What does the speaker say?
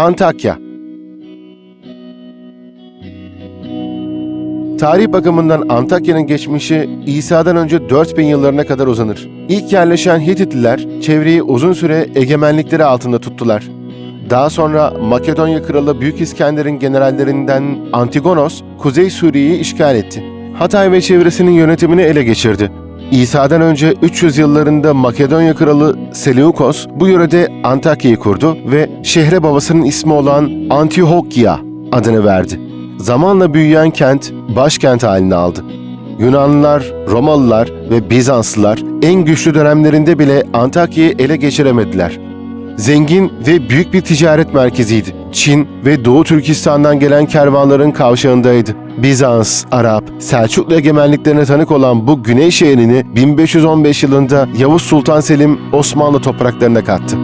Antakya Tarih bakımından Antakya'nın geçmişi İsa'dan önce 4000 yıllarına kadar uzanır. İlk yerleşen Hititliler çevreyi uzun süre egemenlikleri altında tuttular. Daha sonra Makedonya kralı Büyük İskender'in generallerinden Antigonos, Kuzey Suriye'yi işgal etti. Hatay ve çevresinin yönetimini ele geçirdi. İsa'dan önce 300 yıllarında Makedonya kralı Seleukos bu yörede Antakya'yı kurdu ve şehre babasının ismi olan Antiochia adını verdi. Zamanla büyüyen kent başkent halini aldı. Yunanlılar, Romalılar ve Bizanslılar en güçlü dönemlerinde bile Antakya'yı ele geçiremediler. Zengin ve büyük bir ticaret merkeziydi. Çin ve Doğu Türkistan'dan gelen kervanların kavşağındaydı. Bizans, Arap, Selçuklu egemenliklerine tanık olan bu güney şehrini 1515 yılında Yavuz Sultan Selim Osmanlı topraklarına kattı.